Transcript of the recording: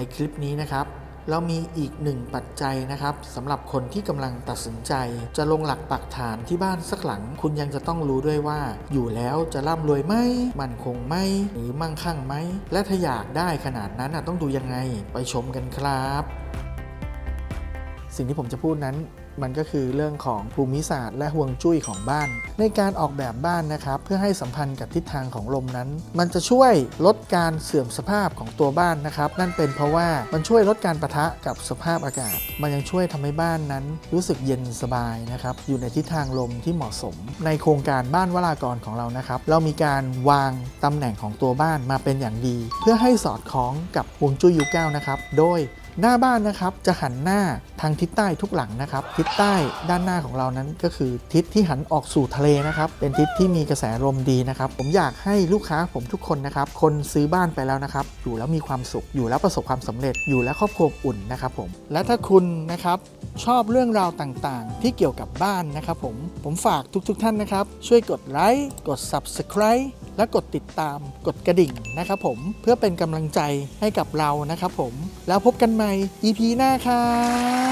ในคลิปนี้นะครับ เรามีอีกหนึ่งปัจจัยนะครับสำหรับคนที่กำลังตัดสินใจ จะลงหลักปักฐานที่บ้านสักหลัง คุณยังจะต้องรู้ด้วยว่า อยู่แล้วจะร่ำรวยไหมมั่นคงไหมหรือมั่งคั่งไหม และถ้าอยากได้ขนาดนั้นต้องดูยังไง ไปชมกันครับ สิ่งที่ผมจะพูดนั้นมันก็คือเรื่องของภูมิศาสตร์และห่วงจุ้ยของบ้าน ในการออกแบบบ้านนะครับ เพื่อให้สัมพันธ์กับทิศทางของลมนั้น มันจะช่วยลดการเสื่อมสภาพของตัวบ้านนะครับ นั่นเป็นเพราะว่ามันช่วยลดการประทะกับสภาพอากาศ มันยังช่วยทำให้บ้านนั้น รู้สึกเย็นสบายนะครับอยู่ในทิศทางลมที่เหมาะสม ในโครงการบ้านวรากรของเรานะครับ เรามีการวางตำแหน่งของตัวบ้านมาเป็นอย่างดี เพื่อให้สอดคล้องกับห่วงจุ้ยยุคเก้านะครับโดย หน้าบ้านนะครับจะหันหน้าทางทิศใต้ทุกหลังนะครับ ทิศใต้ด้านหน้าของเรานั้นก็คือทิศที่หันออกสู่ทะเลนะครับ เป็นทิศที่มีกระแสลมดีนะครับ ผมอยากให้ลูกค้าผมทุกคนนะครับ คนซื้อบ้านไปแล้วนะครับ อยู่แล้วมีความสุข อยู่แล้วประสบความสำเร็จ อยู่แล้วครอบครัวอุ่นนะครับผม และถ้าคุณนะครับชอบเรื่องราวต่างๆ ที่เกี่ยวกับบ้านนะครับผม ผมฝากทุกๆท่านนะครับ ช่วยกดไลค์ กด Subscribe และกดติดตามกดกระดิ่งนะครับผมเพื่อเป็นกำลังใจให้กับเรานะครับผมแล้วพบกันใหม่ EP หน้าครับ